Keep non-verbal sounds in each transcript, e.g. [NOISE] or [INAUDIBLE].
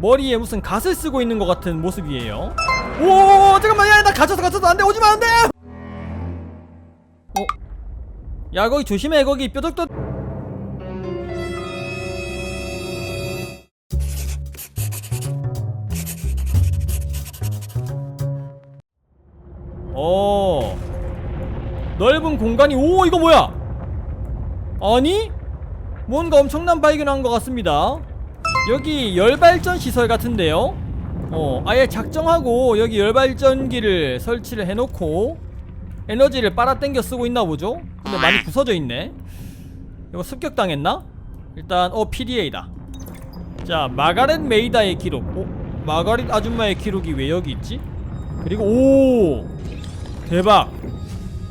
머리에 무슨 갓을 쓰고 있는 것 같은 모습이에요. 오 잠깐만 야나 갇혔어 갇혔어 안돼 오지마 안돼. 어? 야 거기 조심해 거기 뾰족뾰. 어 넓은 공간이 오 이거 뭐야? 아니 뭔가 엄청난 발견한 것 같습니다. 여기 열발전 시설 같은데요? 어, 아예 작정하고 여기 열발전기를 설치를 해놓고 에너지를 빨아당겨 쓰고 있나 보죠? 근데 많이 부서져 있네. 이거 습격당했나? 일단 어 PDA다. 자 마가렛 메이다의 기록. 어? 마가렛 아줌마의 기록이 왜 여기 있지? 그리고 오 대박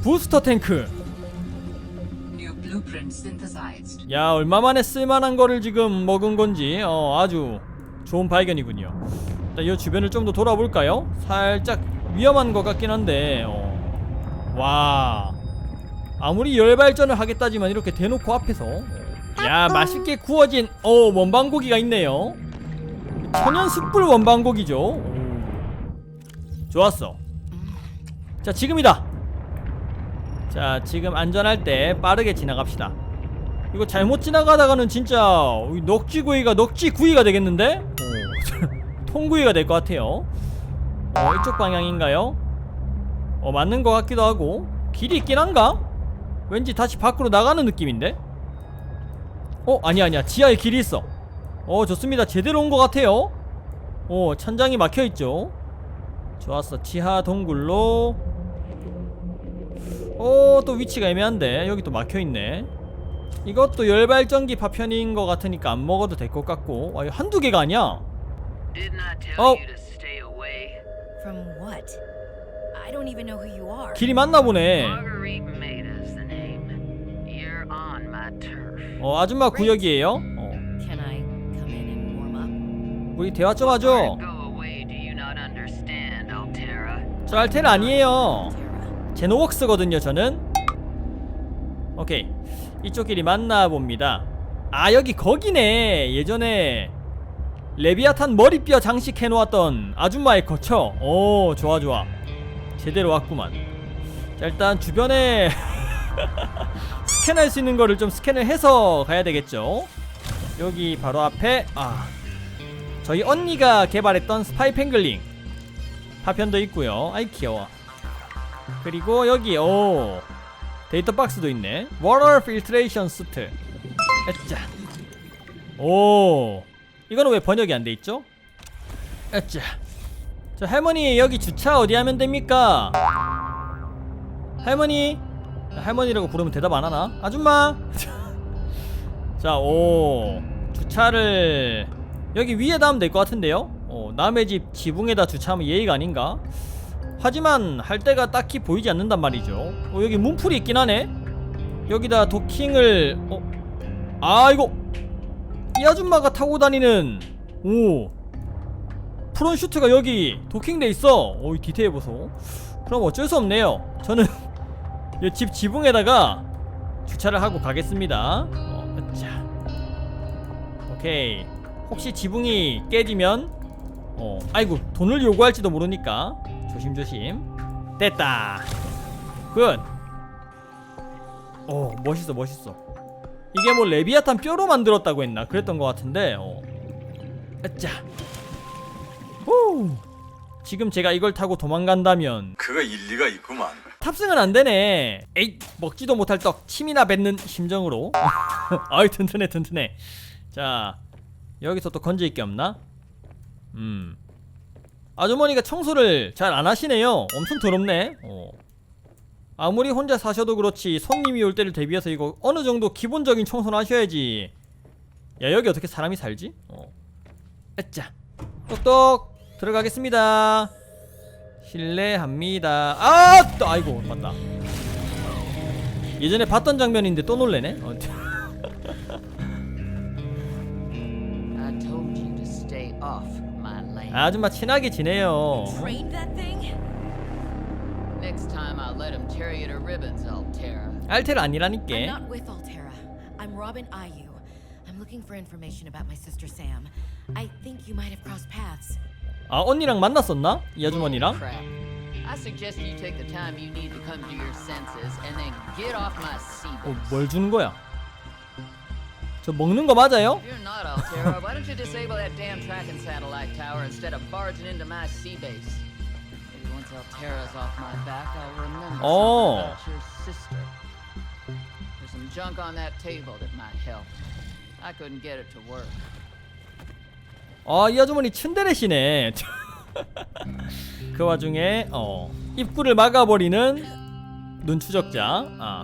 부스터 탱크. 야 얼마만에 쓸만한 거를 지금 먹은 건지 어 아주 좋은 발견이군요. 일단 이 주변을 좀 더 돌아볼까요? 살짝 위험한 것 같긴 한데 어. 와. 아무리 열발전을 하겠다지만 이렇게 대놓고 앞에서 야 맛있게 구워진 어 원방고기가 있네요. 천연 숯불 원방고기죠. 오. 좋았어. 자 지금이다 자 지금 안전할 때 빠르게 지나갑시다. 이거 잘못 지나가다가는 진짜 이 넉지구이가 넉지구이가 되겠는데? 어, [LAUGHS] 통구이가 될 것 같아요. 어 이쪽 방향인가요? 어 맞는 것 같기도 하고. 길이 있긴 한가? 왠지 다시 밖으로 나가는 느낌인데? 어 아니야 아니야. 지하에 길이 있어. 어 좋습니다. 제대로 온 것 같아요. 어 천장이 막혀있죠. 좋았어. 지하 동굴로 어또 위치가 애매한데 여기 또 막혀있네 이것도 열발전기 파편인 것 같으니까 안 먹어도 될 것 같고 아 이거 한두 개가 아니야 Oh. are. 길이 맞나 보네. 어 아줌마 구역이에요 어? 우리 대화 좀 하죠? 저 알텔 아니에요. 제노웍스거든요 저는. 오케이. 이쪽 길이 맞나 봅니다. 아 여기 거기네. 예전에 레비아탄 머리뼈 장식해 놓았던 아줌마의 거처. 오 좋아 좋아. 제대로 왔구만. 자 일단 주변에 [LAUGHS] 스캔할 수 있는 거를 좀 스캔을 해서 가야 되겠죠? 여기 바로 앞에 아 저희 언니가 개발했던 스파이 펭글링. 파편도 있고요. 아이 귀여워 그리고 여기 오 데이터 박스도 있네 필트레이션 수트 에짜 오 이거는 왜 번역이 안 돼 있죠? 에짜 저 할머니 여기 주차 어디 하면 됩니까? 할머니 할머니라고 부르면 대답 안 하나? 아줌마 [LAUGHS] 자 오 주차를 여기 위에다 하면 될 것 같은데요? 어, 남의 집 지붕에다 주차하면 예의가 아닌가? 하지만 할 때가 딱히 보이지 않는단 말이죠. 어, 여기 문풀이 있긴 하네. 여기다 도킹을 어? 아 이거 이 아줌마가 타고 다니는 오 프론 슈트가 여기 도킹돼 있어. 어이 디테일 보소. 그럼 어쩔 수 없네요. 저는 [LAUGHS] 이집 지붕에다가 주차를 하고 가겠습니다. 어, 자, 오케이. 혹시 지붕이 깨지면 어, 아이고 돈을 요구할지도 모르니까 조심조심. 됐다. 굿. 어, 멋있어, 멋있어. 이게 뭐 레비아탄 뼈로 만들었다고 했나? 그랬던 것 같은데. 어. 자. 후. 지금 제가 이걸 타고 도망간다면 그가 일리가 있구만. 탑승은 안 되네. 에이, 먹지도 못할 떡 침이나 뱉는 심정으로. [LAUGHS] 아이 튼튼해 튼튼해. 자, 여기서 또 건질 게 없나? 음. 아주머니가 청소를 잘 안 하시네요. 엄청 더럽네. 어. 아무리 혼자 사셔도 그렇지 손님이 올 때를 대비해서 이거 어느 정도 기본적인 청소는 하셔야지. 야 여기 어떻게 사람이 살지? 어. 에짜. 똑똑 들어가겠습니다. 실례합니다. 아, 또 아이고 맞다. 예전에 봤던 장면인데 또 놀래네. 어, 아줌마 친하게 지내요. Next time I'll let him tear you to ribbons, Altera. 알텔 I'm 아니라니까. not with Altera. I'm Robin Ayu. I'm looking for information about my sister Sam. I think you might have crossed paths. 아 언니랑 만났었나? 이 아주머니랑? Crap. I suggest you take the time you need to come to your senses and then get off my sea 어. 뭘 주는 거야? 저 먹는 거 맞아요? If you're not Altera, why don't you disable that damn tracking satellite tower instead of barging into my sea base? Maybe once Altera's off my back, I'll remember Oh. something about your sister. There's some junk on that table that might help. I couldn't get it to work. 아, 이 아주머니 츤데레시네. 그 와중에 어 입구를 막아버리는 눈 추적자. 아,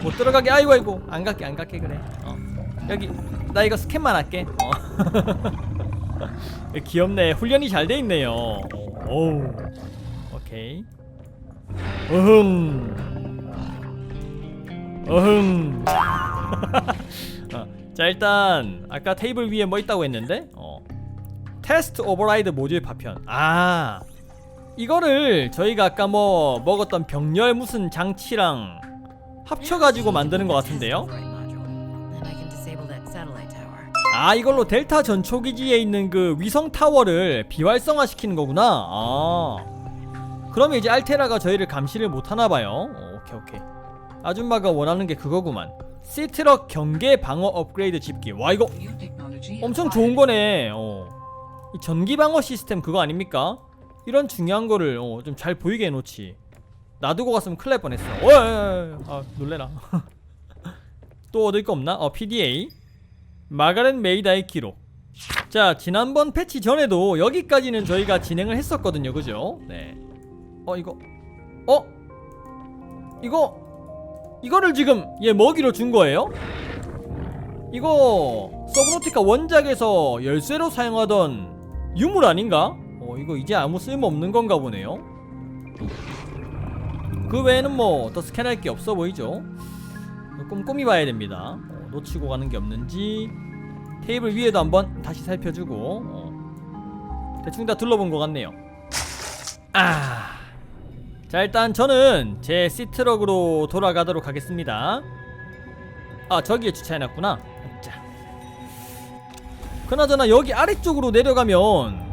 못 들어가게. 아이고 아이고, 안 갈게 안 갈게 그래. 어. 여기 나 이거 스캔만 할게. 어. [LAUGHS] 귀엽네. 훈련이 잘 돼 있네요. 오, 오케이. 어흥. 어흥. [LAUGHS] 어, 자 일단 아까 테이블 위에 뭐 있다고 했는데 어. 테스트 오버라이드 모듈 파편 아 이거를 저희가 아까 뭐 먹었던 병렬 무슨 장치랑 합쳐가지고 만드는 것 같은데요 아 이걸로 델타 전초기지에 있는 그 위성 타워를 비활성화 시키는 거구나 아 그러면 이제 알테라가 저희를 감시를 못하나 봐요 어, 오케이 오케이 아줌마가 원하는 게 그거구만 시트럭 경계 방어 업그레이드 집기 와 이거 엄청. 좋은 거네. 어. 이 전기 방어 시스템 그거 아닙니까? 이런 중요한 거를 어, 좀 잘 보이게 해놓지. 놔두고 갔으면 큰일 날 뻔했어. 어, 어, 어, 어. 아 놀래라. [LAUGHS] 또 얻을 거 없나? 어 PDA 마가렛 메이다의 기록. 자 지난번 패치 전에도 여기까지는 저희가 진행을 했었거든요, 그죠? 네. 어 이거 어 이거 이거를 지금 얘 먹이로 준 거예요? 이거 서브노티카 원작에서 열쇠로 사용하던 유물 아닌가? 어 이거 이제 아무 쓸모 없는 건가 보네요. 그 외에는 뭐 더 스캔할 게 없어 보이죠? 꼼꼼히 봐야 됩니다. 어, 놓치고 가는 게 없는지 테이블 위에도 한번 다시 살펴주고 어, 대충 다 둘러본 것 같네요. 아, 자 일단 저는 제 시트럭으로 돌아가도록 하겠습니다. 아 저기에 주차해놨구나 자 그나저나 여기 아래쪽으로 내려가면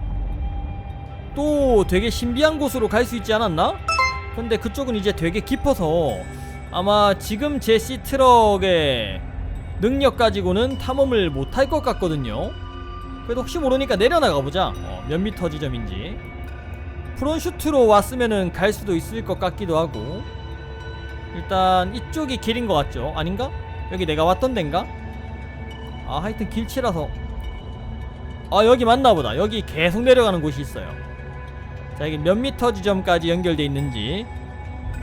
또 되게 신비한 곳으로 갈 수 있지 않았나? 근데 그쪽은 이제 되게 깊어서 아마 지금 제 C트럭의 능력 가지고는 탐험을 못할 것 같거든요 그래도 혹시 모르니까 내려나가 보자 어, 몇 미터 지점인지 프론슈트로 왔으면은 갈 수도 있을 것 같기도 하고 일단 이쪽이 길인 것 같죠? 아닌가? 여기 내가 왔던 데인가? 아 하여튼 길치라서 아 여기 맞나보다 여기 계속 내려가는 곳이 있어요 자 여기 몇 미터 지점까지 연결돼 있는지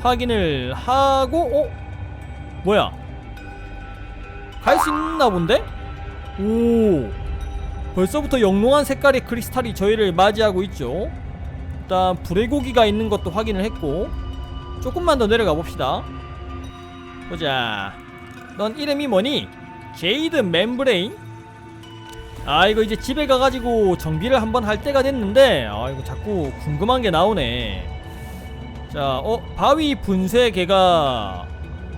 확인을 하고 어? 뭐야 갈 수 있나 본데? 오 벌써부터 영롱한 색깔의 크리스탈이 저희를 맞이하고 있죠 일단 불의 고기가 있는 것도 확인을 했고 조금만 더 내려가 봅시다 보자 넌 이름이 뭐니? 제이드 멤브레인? 아 이거 이제 집에 가가지고 정비를 한번 할 때가 됐는데 아 이거 자꾸 궁금한 게 나오네 자 어 바위 분쇄 개가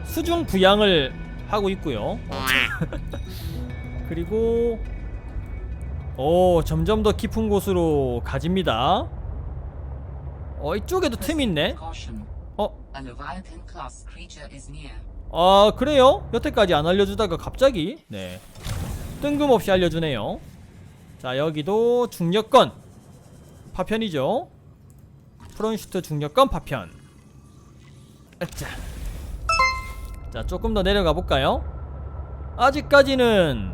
수중 부양을 하고 있고요. [LAUGHS] 그리고 오 점점 더 깊은 곳으로 가집니다. 어 이쪽에도 틈이 있네. 어. 아 그래요? 여태까지 안 알려주다가 갑자기? 네. 뜬금없이 알려주네요. 자 여기도 중력권 파편이죠. 프론슈트 중력권 파편. 아짜 자 조금 더 내려가 볼까요? 아직까지는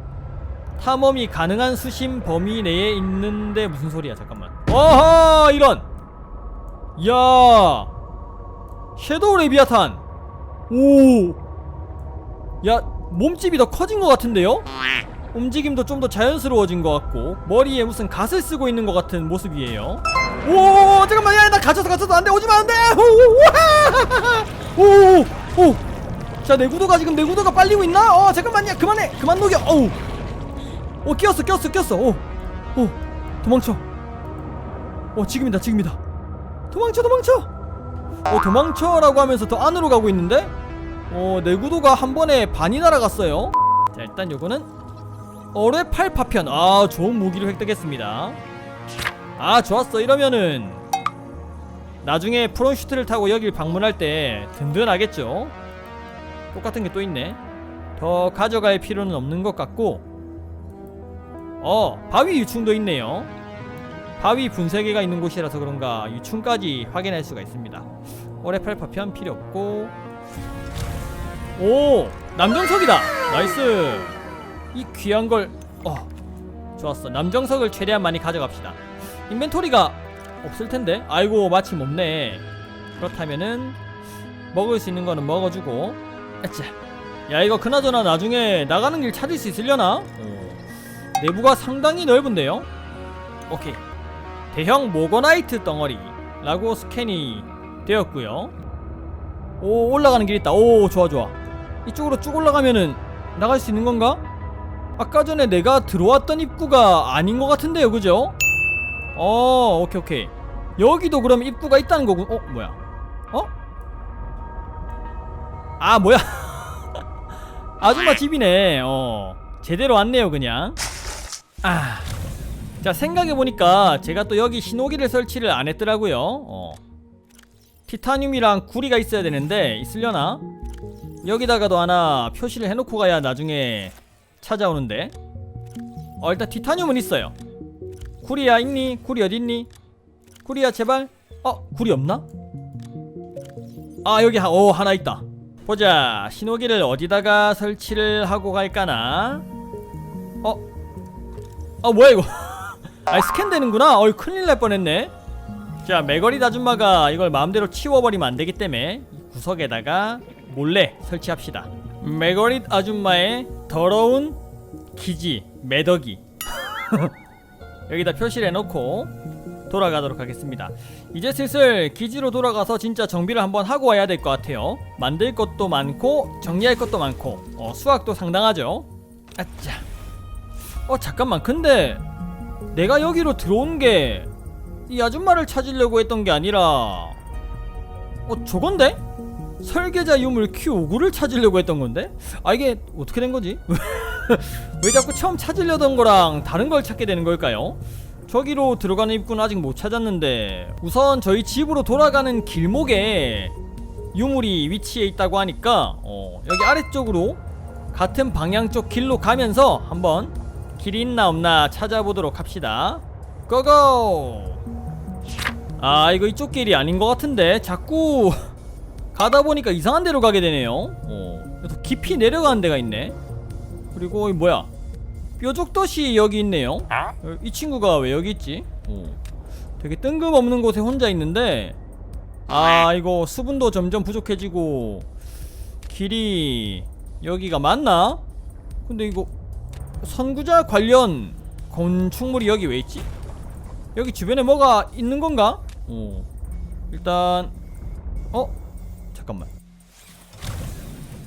탐험이 가능한 수심 범위 내에 있는데 무슨 소리야 잠깐만 어허 이런 야 섀도우 레비아탄 오야 몸집이 더 커진 것 같은데요? 움직임도 좀 더 자연스러워진 것 같고 머리에 무슨 갓을 쓰고 있는 것 같은 모습이에요 오 잠깐만 야나 갇혔어 갇혔어 안돼 오지마 안돼 오오 자 내구도가 지금 내구도가 빨리고 있나? 어 잠깐만 야 그만해. 그만 녹여. 어우. 오 끼었어 끼었어 끼었어. 오 오 도망쳐. 어 지금이다 지금이다. 도망쳐 도망쳐. 어 도망쳐라고 하면서 더 안으로 가고 있는데? 어 내구도가 한 번에 반이 날아갔어요. 자 일단 요거는 어뢰 팔 파편. 아 좋은 무기를 획득했습니다. 아 좋았어. 이러면은 나중에 프론슈트를 타고 여길 방문할 때 든든하겠죠 똑같은 게 또 있네. 더 가져갈 필요는 없는 것 같고. 어 바위 유충도 있네요. 바위 분쇄계가 있는 곳이라서 그런가 유충까지 확인할 수가 있습니다. 어뢰팔 파편 필요 없고. 오 남정석이다. 나이스. 이 귀한 걸 어, 좋았어. 남정석을 최대한 많이 가져갑시다. 인벤토리가 없을 텐데. 아이고 마침 없네. 그렇다면은 먹을 수 있는 거는 먹어주고 아짜 야 이거 그나저나 나중에 나가는 길 찾을 수 있으려나? 어, 내부가 상당히 넓은데요? 오케이. 대형 모거나이트 덩어리라고 스캔이 되었고요. 오 올라가는 길 있다. 오 좋아 좋아. 이쪽으로 쭉 올라가면은 나갈 수 있는 건가? 아까 전에 내가 들어왔던 입구가 아닌 것 같은데요 그죠? 어 오케이 오케이. 여기도 그럼 입구가 있다는 거군 어 뭐야? 어? 아 뭐야? [LAUGHS] 아줌마 집이네. 어 제대로 왔네요 그냥. 아 자 생각해보니까 제가 또 여기 신호기를 설치를 안 했더라고요. 어. 티타늄이랑 구리가 있어야 되는데 있으려나? 여기다가도 하나 표시를 해놓고 가야 나중에 찾아오는데. 어 일단 티타늄은 있어요. 구리야 있니? 구리 어딨니? 구리야 제발. 어 구리 없나? 아 여기 하, 오 하나 있다 보자 신호기를 어디다가 설치를 하고 갈까나? 어? 아 뭐야 이거? [LAUGHS] 아 스캔되는구나? 어이 큰일 날 뻔했네. 자 메거리 아줌마가 이걸 마음대로 치워버리면 안 되기 때문에 이 구석에다가 몰래 설치합시다. 메거리 아줌마의 더러운 기지 매덕이 [LAUGHS] 여기다 표시를 해놓고 돌아가도록 하겠습니다 이제 슬슬 기지로 돌아가서 진짜 정비를 한번 하고 와야 될 것 같아요 만들 것도 많고 정리할 것도 많고 어, 수학도 상당하죠 아짜 어 잠깐만 근데 내가 여기로 들어온 게 이 아줌마를 찾으려고 했던 게 아니라 어 저건데? 설계자 유물 Q59를 찾으려고 했던 건데? 아 이게 어떻게 된 거지? [LAUGHS] 왜 자꾸 처음 찾으려던 거랑 다른 걸 찾게 되는 걸까요? 저기로 들어가는 입구는 아직 못 찾았는데 우선 저희 집으로 돌아가는 길목에 유물이 위치해 있다고 하니까 어, 여기 아래쪽으로 같은 방향 쪽 길로 가면서 한번 길이 있나 없나 찾아보도록 합시다. 고고! 아 이거 이쪽 길이 아닌 것 같은데 자꾸 [LAUGHS] 가다 보니까 이상한 데로 가게 되네요. 어, 더 깊이 내려가는 데가 있네. 그리고 이 뭐야 뾰족도시 여기 있네요 어, 이 친구가 왜 여기 있지? 어. 되게 뜬금없는 곳에 혼자 있는데 아 이거 수분도 점점 부족해지고 길이 여기가 맞나? 근데 이거 선구자 관련 건축물이 여기 왜 있지? 여기 주변에 뭐가 있는 건가? 어 일단 어? 잠깐만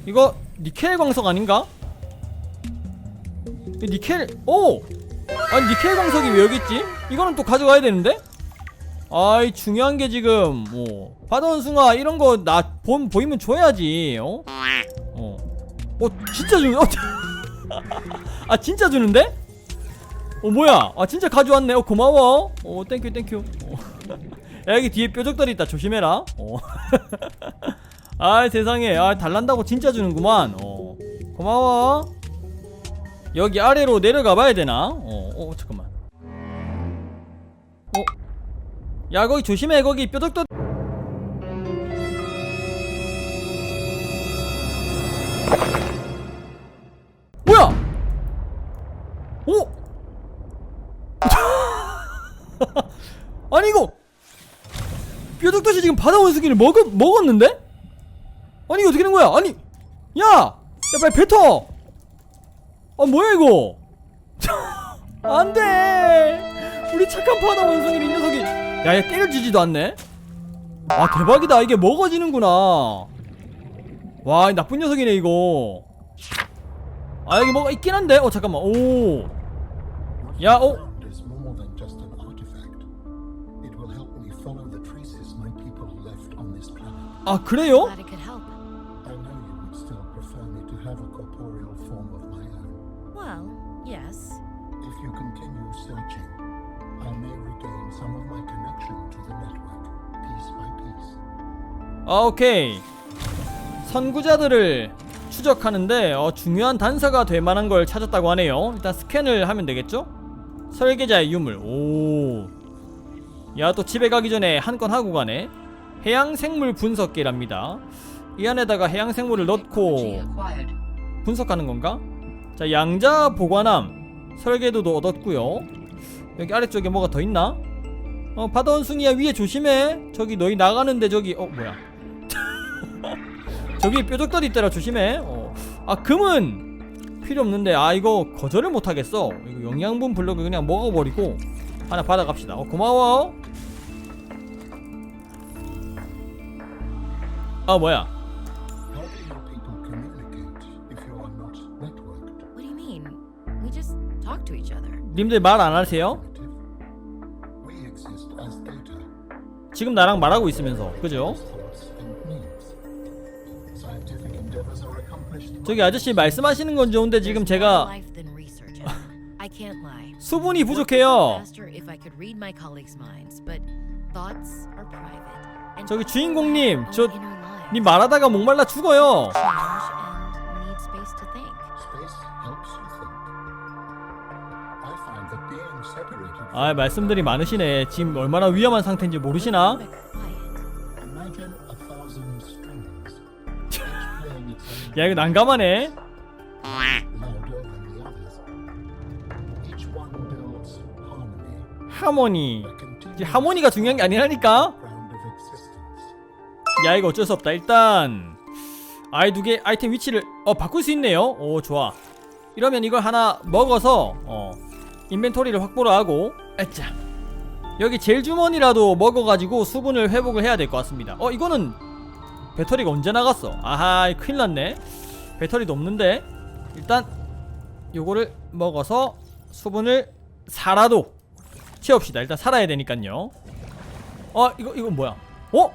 이거 니켈 광석 아닌가? 이 니켈 오! 아니 니켈 광석이 왜 여기 있지? 이거는 또 가져가야 되는데? 아이 중요한 게 지금 뭐 바다원숭아 이런 거나 보이면 줘야지 어? 어. 어 진짜 주는 어, [LAUGHS] 아 진짜 주는데? 어 뭐야 아 진짜 가져왔네 어 고마워 어 땡큐 땡큐 어. [LAUGHS] 야 여기 뒤에 뾰족다리 있다 조심해라 어. [LAUGHS] 아 세상에 아 달란다고 진짜 주는구만 어 고마워 여기 아래로 내려가 봐야 되나? 어, 어 잠깐만. 어? 야 거기 조심해. 거기 뾰족도 뭐야? 오 [LAUGHS] 아니 이거 뾰족도시 지금 바다 원숭이를 먹었, 먹었는데? 아니 이거 어떻게 된 거야? 아니 야! 야 빨리 뱉어 아 뭐야 이거? [LAUGHS] 안돼! 우리 착한 바다 원숭이를 이 녀석이. 야얘 때려주지도 않네? 아 대박이다. 이게 먹어지는구나. 와이 나쁜 녀석이네 이거. 아 여기 뭐가 있긴 한데? 어 잠깐만. 오. 야, 어? than just Yes. If you continue searching, I may regain some of my connection to the network, piece by piece. 아, 오케이. 선구자들을 추적하는데 어, 중요한 단서가 될 만한 걸 찾았다고 하네요. 일단 스캔을 하면 되겠죠? 설계자의 유물. 오. 야, 또 집에 가기 전에 한 건 하고 가네. 해양 생물 분석기랍니다. 이 안에다가 해양 생물을 넣고. 분석하는 건가? 자, 양자 보관함 설계도도 얻었고요. 여기 아래쪽에 뭐가 더 있나? 어, 바다 원숭이야 위에 조심해. 저기 너희 나가는데 저기 어 뭐야? [LAUGHS] 저기 뾰족돌이 있더라 조심해. 어. 아 금은 필요 없는데 아 이거 거절을 못 하겠어. 이거 영양분 블록을 그냥 먹어버리고 하나 받아갑시다. 어 고마워. 아 뭐야? 님들 말 안 하세요? 지금 나랑 말하고 있으면서 그죠? 저기 아저씨 말씀하시는 건 좋은데 지금 제가. 수분이 부족해요. 저기 주인공님, 저. 님 말하다가 목말라 죽어요. 아 말씀들이 많으시네. 지금 얼마나 위험한 상태인지 모르시나? 야 이거 난감하네. 하모니. 하모니가 중요한 게 아니라니까. 야 이거 어쩔 수 없다. 일단 아이 두 개 아이템 위치를 어 바꿀 수 있네요. 오 좋아. 이러면 이걸 하나 먹어서 어 인벤토리를 확보를 하고 에짜 여기 젤 주머니라도 먹어가지고 수분을 회복을 해야 될 것 같습니다. 어 이거는 배터리가 언제 나갔어? 아하 큰일 났네. 배터리도 없는데 일단 요거를 먹어서 수분을 살아도 채웁시다. 일단 살아야 되니까요. 어 이거 이거 뭐야? 어?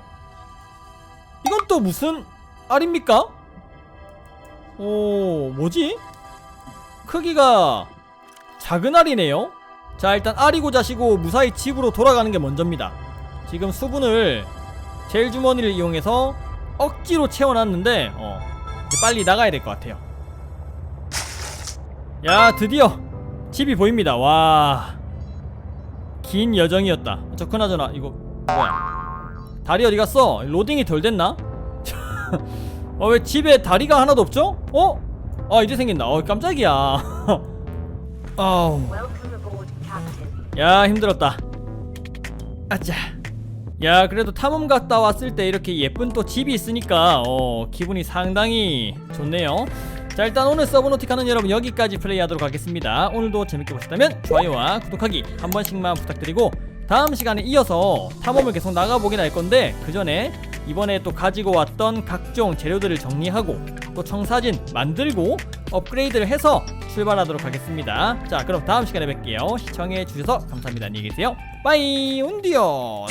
이건 또 무슨 알입니까? 오 뭐지? 크기가 작은 알이네요 자 일단 알이고 자시고 무사히 집으로 돌아가는 게 먼저입니다 지금 수분을 젤 주머니를 이용해서 억지로 채워놨는데 어 빨리 나가야 될 것 같아요 야 드디어 집이 보입니다 와 긴 여정이었다 저 그나저나 이거 뭐야 다리 어디 갔어? 로딩이 덜 됐나? [LAUGHS] 어왜 집에 다리가 하나도 없죠? 어? 아 이제 생긴다. 어 깜짝이야. [LAUGHS] 아우. 야 힘들었다. 아짜. 야 그래도 탐험 갔다 왔을 때 이렇게 예쁜 또 집이 있으니까 어 기분이 상당히 좋네요. 자 일단 오늘 서브노틱하는 여러분 여기까지 플레이하도록 하겠습니다. 오늘도 재밌게 보셨다면 좋아요와 구독하기 한 번씩만 부탁드리고 다음 시간에 이어서 탐험을 계속 나가보긴 할 건데 그 전에 이번에 또 가지고 왔던 각종 재료들을 정리하고 또 청사진 만들고 업그레이드를 해서 출발하도록 하겠습니다. 자 그럼 다음 시간에 뵐게요. 시청해 주셔서 감사합니다. 안녕히 계세요. 빠이 온디오